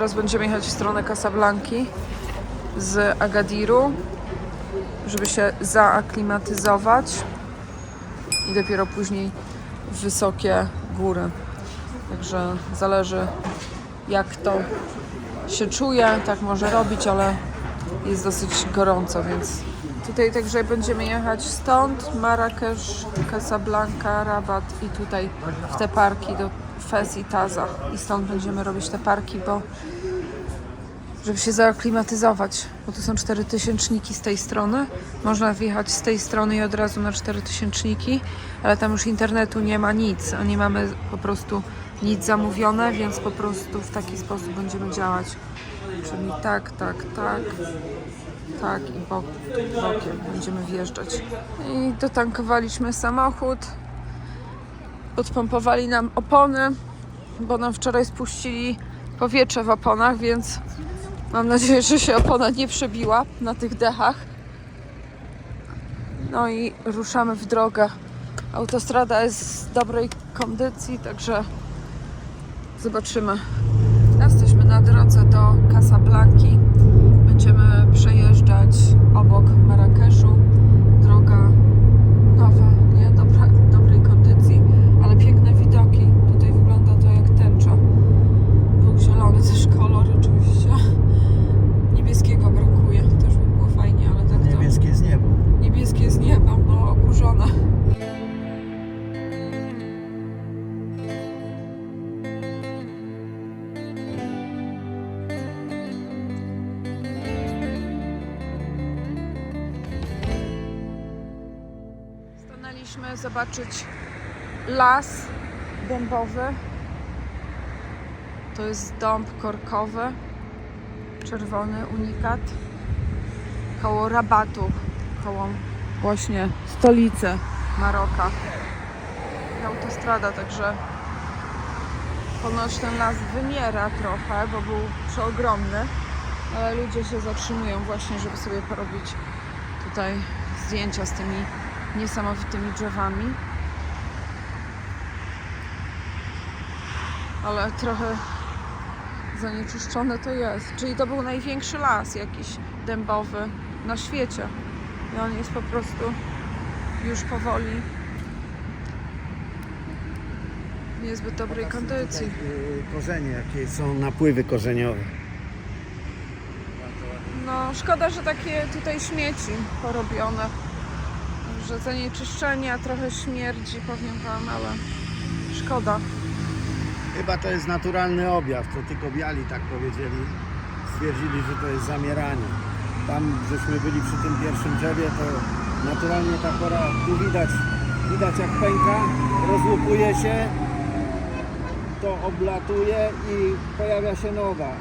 Teraz będziemy jechać w stronę Casablanki z Agadiru, żeby się zaaklimatyzować i dopiero później wysokie góry. Także zależy jak to się czuje, tak może robić, ale jest dosyć gorąco, więc tutaj także będziemy jechać stąd, Marrakesz, Casablanca, Rabat i tutaj w te parki do Fez i Taza. I stąd będziemy robić te parki, bo żeby się zaaklimatyzować, bo tu są cztery tysięczniki z tej strony. Można wjechać z tej strony i od razu na cztery tysięczniki, ale tam już internetu nie ma nic, a nie mamy po prostu nic zamówione, więc po prostu w taki sposób będziemy działać. Czyli tak, tak, tak, tak i bok, bokiem będziemy wjeżdżać. I dotankowaliśmy samochód, podpompowali nam opony, bo nam wczoraj spuścili powietrze w oponach, więc Mam nadzieję, że się opona nie przebiła na tych dechach. No i ruszamy w drogę. Autostrada jest w dobrej kondycji, także zobaczymy. Jesteśmy na drodze do Casablanki. Stanęliśmy zobaczyć las dębowy. To jest dąb korkowy, czerwony unikat koło Rabatu, koło właśnie stolicy Maroka. I autostrada, także ponoć ten las wymiera trochę, bo był przeogromny, ale ludzie się zatrzymują właśnie, żeby sobie porobić tutaj zdjęcia z tymi niesamowitymi drzewami. Ale trochę zanieczyszczone to jest. Czyli to był największy las jakiś dębowy na świecie. I on jest po prostu już powoli w niezbyt dobrej kondycji. Y, Korzenie, jakie są napływy korzeniowe. No szkoda, że takie tutaj śmieci porobione. Że zanieczyszczenia, trochę śmierdzi, powiem wam, ale szkoda. Chyba to jest naturalny objaw, to tylko biali tak powiedzieli. Stwierdzili, że to jest zamieranie. Tam żeśmy byli przy tym pierwszym drzewie, to naturalnie ta kora, tu widać, widać jak pęka, rozłupuje się, to oblatuje i pojawia się nowa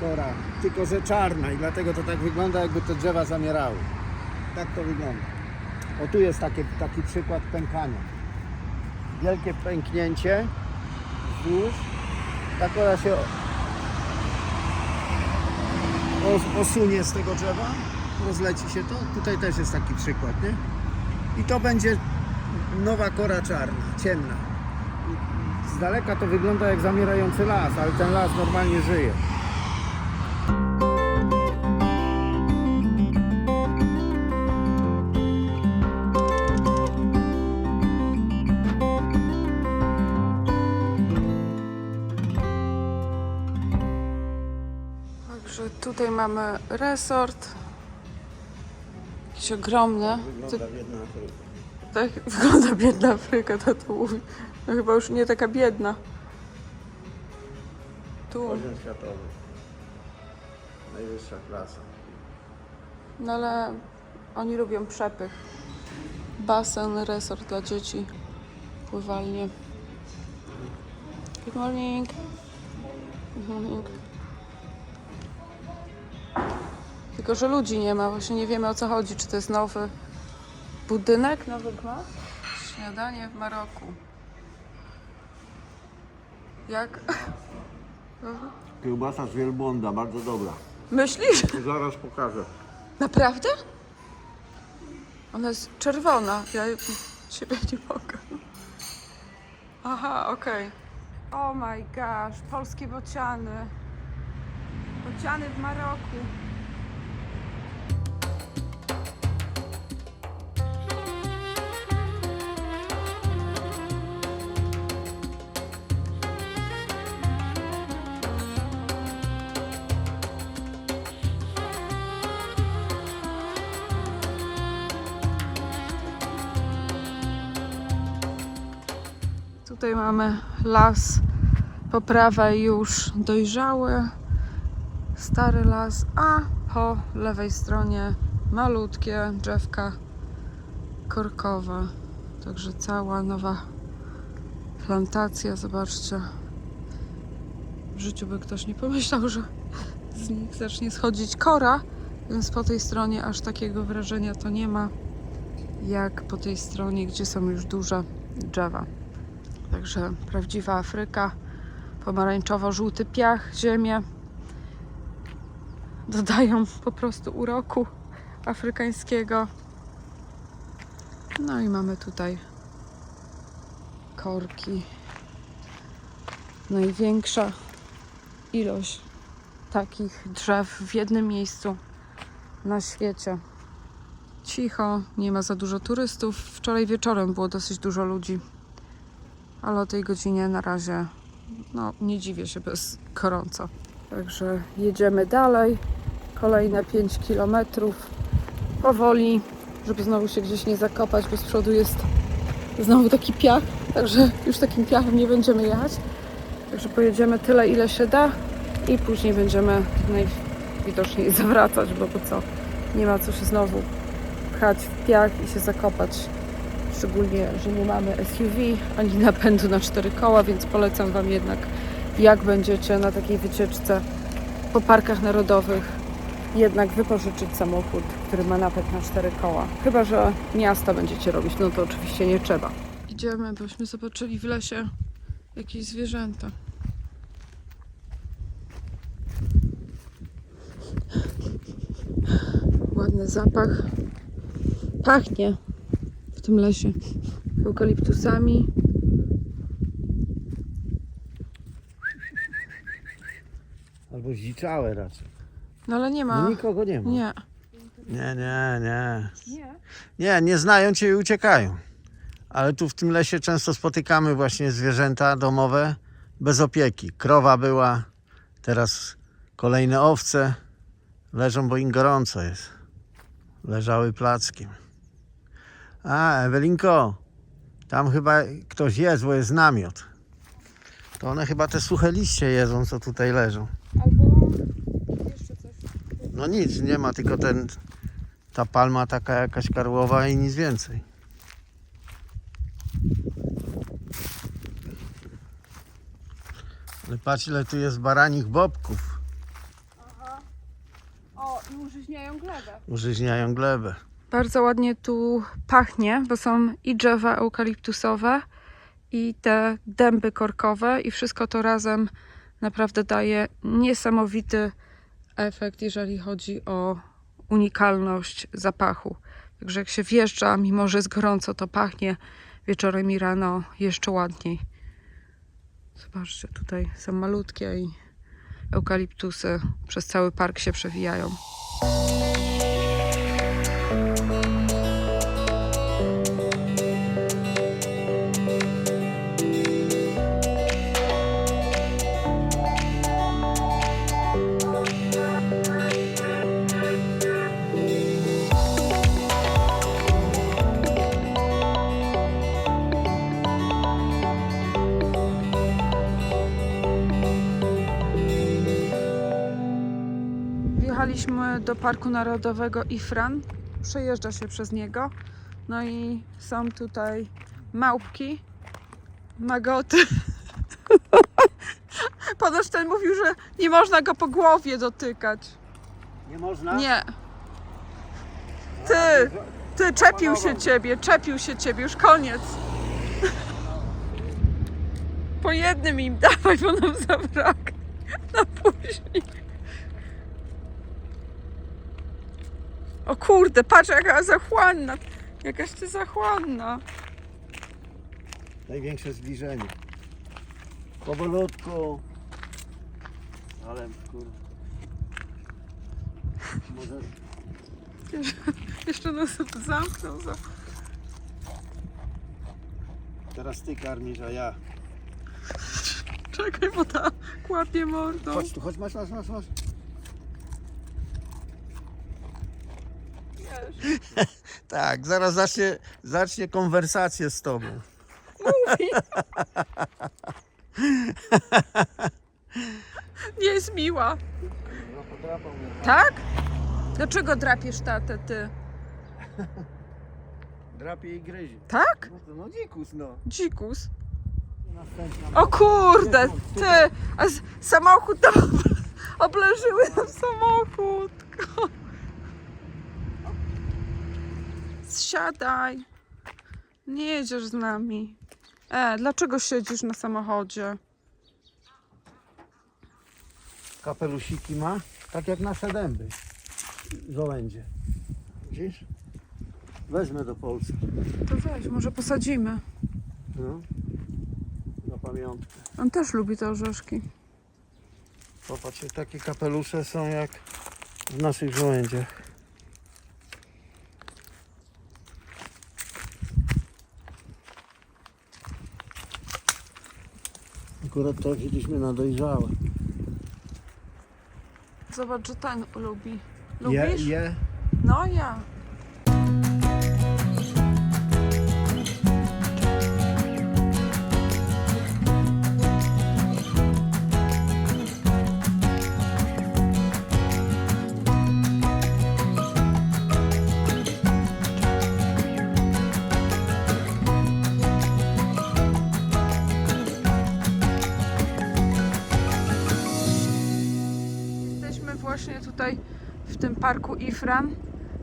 kora, tylko że czarna i dlatego to tak wygląda jakby te drzewa zamierały. Tak to wygląda. O tu jest takie, taki przykład pękania. Wielkie pęknięcie wzdłuż. Ta kora się os- osunie z tego drzewa, rozleci się to. Tutaj też jest taki przykład, nie? I to będzie nowa kora czarna, ciemna. Z daleka to wygląda jak zamierający las, ale ten las normalnie żyje. Mamy resort. Jakiś ogromny. Ty- biedna Afryka. Tak wygląda biedna Afryka, to tu mówi. No chyba już nie taka biedna. Tu, Poziom światowy. Najwyższa klasa. no ale oni lubią przepych. Basen, resort dla dzieci, pływalnie. Good morning. Good morning. Tylko, że ludzi nie ma, właśnie nie wiemy o co chodzi. Czy to jest nowy budynek, nowy gmach? Śniadanie w Maroku. Jak? Kiełbasa z wielbłąda, bardzo dobra. Myślisz? Zaraz pokażę. Naprawdę? Ona jest czerwona. Ja ciebie nie mogę. Aha, okej. Oh my gosh, polskie bociany. Bociany w Maroku. Tutaj mamy las po prawej już dojrzały, stary las, a po lewej stronie malutkie drzewka korkowe. Także cała nowa plantacja, zobaczcie. W życiu by ktoś nie pomyślał, że z nich zacznie schodzić kora, więc po tej stronie aż takiego wrażenia to nie ma, jak po tej stronie, gdzie są już duże drzewa. Także prawdziwa Afryka, pomarańczowo-żółty piach, ziemię. Dodają po prostu uroku afrykańskiego. No i mamy tutaj korki. Największa ilość takich drzew w jednym miejscu na świecie. Cicho, nie ma za dużo turystów. Wczoraj wieczorem było dosyć dużo ludzi ale o tej godzinie na razie no, nie dziwię się bez gorąco. Także jedziemy dalej. Kolejne 5 km powoli, żeby znowu się gdzieś nie zakopać, bo z przodu jest znowu taki piach, także już takim piachem nie będziemy jechać. Także pojedziemy tyle, ile się da i później będziemy najwidoczniej zawracać, bo po co? Nie ma co się znowu pchać w piach i się zakopać szczególnie, że nie mamy SUV ani napędu na cztery koła, więc polecam Wam jednak, jak będziecie na takiej wycieczce po parkach narodowych, jednak wypożyczyć samochód, który ma napęd na cztery koła. Chyba, że miasta będziecie robić, no to oczywiście nie trzeba. Idziemy, bośmy zobaczyli w lesie jakieś zwierzęta. Ładny zapach. Pachnie tym lesie eukaliptusami. Albo zdziczałe raczej. No ale nie ma. No nikogo nie ma. Nie. Nie, nie, nie. Nie. Nie, nie znają cię i uciekają. Ale tu w tym lesie często spotykamy właśnie zwierzęta domowe bez opieki. Krowa była, teraz kolejne owce leżą, bo im gorąco jest. Leżały plackiem. A, Ewelinko, tam chyba ktoś jest, bo jest namiot. To one chyba te suche liście jedzą, co tutaj leżą. Albo jeszcze coś. No nic, nie ma, tylko ten, ta palma taka jakaś karłowa i nic więcej. Ale patrz ile tu jest baranich bobków. Aha. O, i użyźniają glebę. Użyźniają glebę. Bardzo ładnie tu pachnie, bo są i drzewa eukaliptusowe, i te dęby korkowe, i wszystko to razem naprawdę daje niesamowity efekt, jeżeli chodzi o unikalność zapachu. Także jak się wjeżdża, mimo że jest gorąco, to pachnie wieczorem i rano jeszcze ładniej. Zobaczcie, tutaj są malutkie i eukaliptusy przez cały park się przewijają. Parku Narodowego Ifran. Przejeżdża się przez niego. No i są tutaj małpki, magoty. Ponoć ten mówił, że nie można go po głowie dotykać. Nie można? Nie. Ty, ty, czepił się ciebie, czepił się ciebie, już koniec. Po jednym im dawaj, bo nam zabrak na później. O kurde, patrz jaka zachłanna. Jakaś ty zachłanna. Największe zbliżenie. Powolutku. Ale kurde. Może Jeszcze nas zamknął. Za... teraz ty karmisz, a ja. Czekaj, bo ta kłapie mordą. Chodź tu, chodź, masz, masz, masz, masz. Tak, zaraz zacznie, zacznie konwersację z tobą. Nie jest miła. No. Tak? Dlaczego drapiesz tatę, ty? Drapie i gryzie. Tak? No to no dzikus, no. Dzikus. O kurde, ty! A samochód tam obleżyły nam samochód. Zsiadaj. Nie jedziesz z nami. E, dlaczego siedzisz na samochodzie? Kapelusiki ma, tak jak nasze dęby. Żołędzie. Widzisz? Wezmę do Polski. To weź, może posadzimy. No. Na pamiątkę. On też lubi te orzeszki. Popatrzcie, takie kapelusze są jak w naszych żołędziach. Akurat to wzięliśmy na dojrzałe. Zobacz, że ten lubi. Je, Lubisz? je. No ja. Parku Ifran.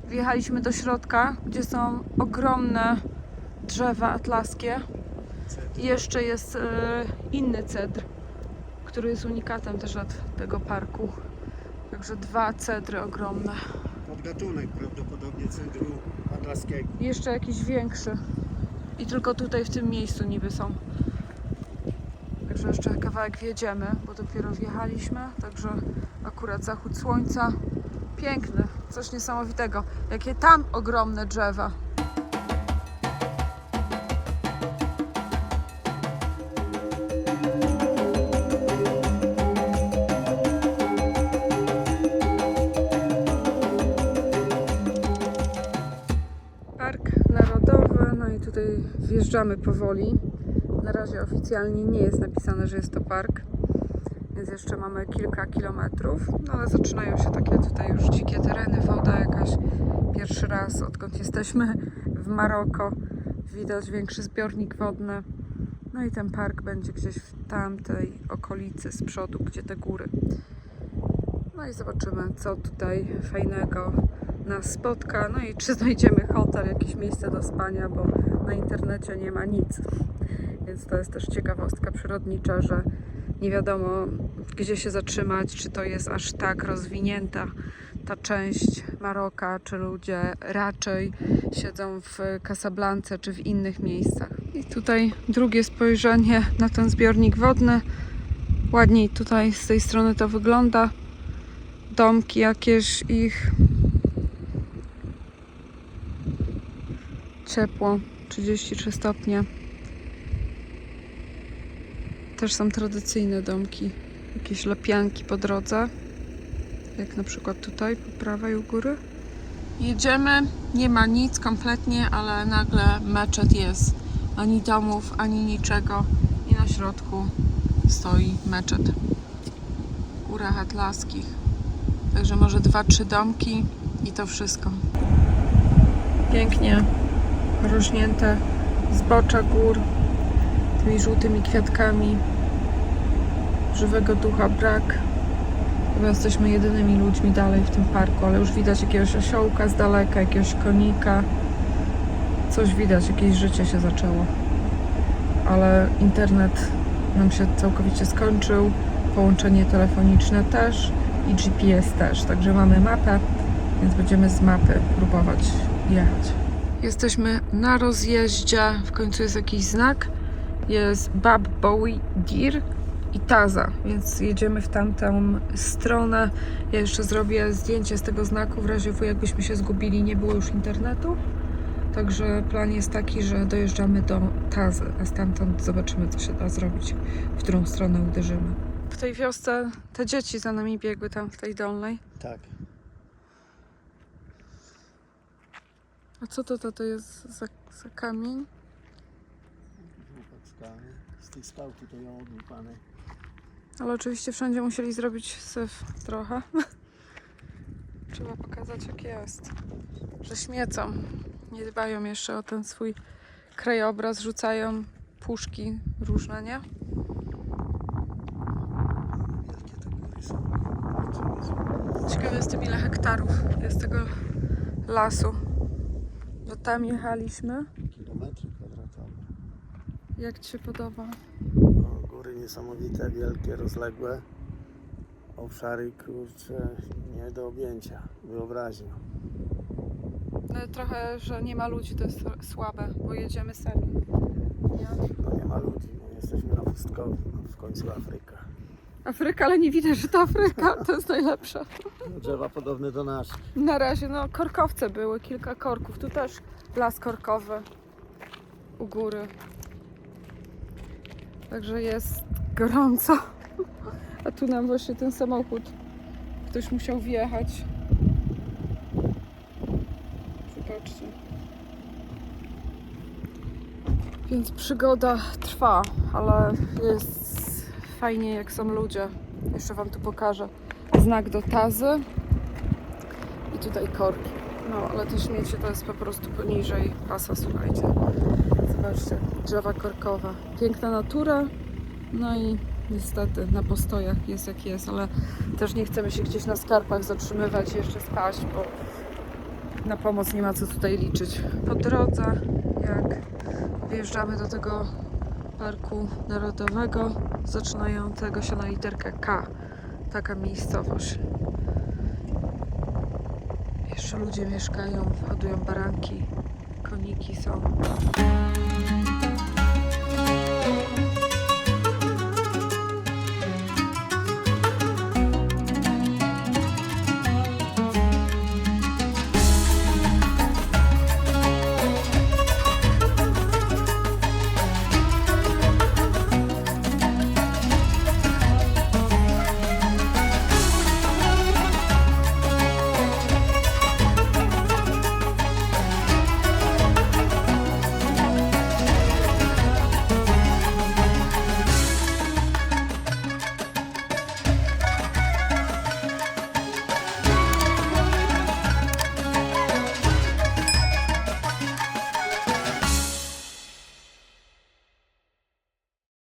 Wjechaliśmy do środka, gdzie są ogromne drzewa atlaskie. I jeszcze jest e, inny cedr, który jest unikatem też od tego parku. Także dwa cedry ogromne. Podgatunek prawdopodobnie cydru atlaskiego. Jeszcze jakiś większy. I tylko tutaj w tym miejscu niby są. Także jeszcze kawałek wjedziemy, bo dopiero wjechaliśmy. Także akurat zachód słońca. Piękny, coś niesamowitego. Jakie tam ogromne drzewa. Park Narodowy, no i tutaj wjeżdżamy powoli. Na razie oficjalnie nie jest napisane, że jest to park, więc jeszcze mamy kilka kilometrów, no ale zaczynają się takie tutaj już dzikie tereny, woda jakaś. Pierwszy raz, odkąd jesteśmy w Maroko, widać większy zbiornik wodny. No i ten park będzie gdzieś w tamtej okolicy z przodu, gdzie te góry. No i zobaczymy, co tutaj fajnego nas spotka. No i czy znajdziemy hotel, jakieś miejsce do spania, bo na internecie nie ma nic. Więc to jest też ciekawostka przyrodnicza, że nie wiadomo gdzie się zatrzymać, czy to jest aż tak rozwinięta ta część Maroka, czy ludzie raczej siedzą w Casablance, czy w innych miejscach. I tutaj drugie spojrzenie na ten zbiornik wodny. Ładniej tutaj z tej strony to wygląda. Domki jakieś ich ciepło, 33 stopnie. Też są tradycyjne domki, jakieś lepianki po drodze, jak na przykład tutaj po prawej u góry. Jedziemy, nie ma nic kompletnie, ale nagle meczet jest. Ani domów, ani niczego. I na środku stoi meczet. W górach atlaskich. Także może dwa, trzy domki i to wszystko. Pięknie rośnięte zbocza gór tymi żółtymi kwiatkami. Żywego ducha brak. Chyba jesteśmy jedynymi ludźmi dalej w tym parku, ale już widać jakiegoś osiołka z daleka, jakiegoś konika. Coś widać, jakieś życie się zaczęło. Ale internet nam się całkowicie skończył, połączenie telefoniczne też i GPS też. Także mamy mapę, więc będziemy z mapy próbować jechać. Jesteśmy na rozjeździe, w końcu jest jakiś znak. Jest Bab Bowie Dir i Taza, więc jedziemy w tamtą stronę. Ja jeszcze zrobię zdjęcie z tego znaku, w razie jakbyśmy się zgubili, nie było już internetu. Także plan jest taki, że dojeżdżamy do Tazy, a stamtąd zobaczymy, co się da zrobić, w którą stronę uderzymy. W tej wiosce te dzieci za nami biegły tam w tej dolnej. Tak. A co to, to, to jest za, za kamień? Z tych skał tutaj ją odłupane. Ale oczywiście wszędzie musieli zrobić syf trochę. Trzeba pokazać jak jest. Że śmiecą. Nie dbają jeszcze o ten swój krajobraz. Rzucają puszki różne, nie? Ciekawe jestem ile hektarów jest tego lasu. Bo tam jechaliśmy. Kilometry. Jak Ci się podoba? No, góry niesamowite, wielkie, rozległe. Obszary, kurcze, nie do objęcia. Wyobraźnią. No, trochę, że nie ma ludzi, to jest słabe, bo jedziemy sami. Nie? No nie ma ludzi, no, jesteśmy na pustkowiu, no, w końcu Afryka. Afryka, ale nie widać, że to Afryka. To jest najlepsze. No, drzewa podobne do naszych. Na razie, no, korkowce były, kilka korków. Tu też las korkowy u góry. Także jest gorąco. A tu nam właśnie ten samochód ktoś musiał wjechać. Zobaczcie. Więc przygoda trwa, ale jest fajnie jak są ludzie. Jeszcze Wam tu pokażę. Znak do tazy. I tutaj korki. No, ale te śmiecie to jest po prostu poniżej pasa, słuchajcie. Zobaczcie, drzewa korkowe. Piękna natura, no i niestety na postojach jest jak jest, ale też nie chcemy się gdzieś na skarpach zatrzymywać i jeszcze spać, bo na pomoc nie ma co tutaj liczyć. Po drodze, jak wjeżdżamy do tego parku narodowego, zaczynającego się na literkę K. Taka miejscowość. Jeszcze ludzie mieszkają, hodują baranki, koniki są.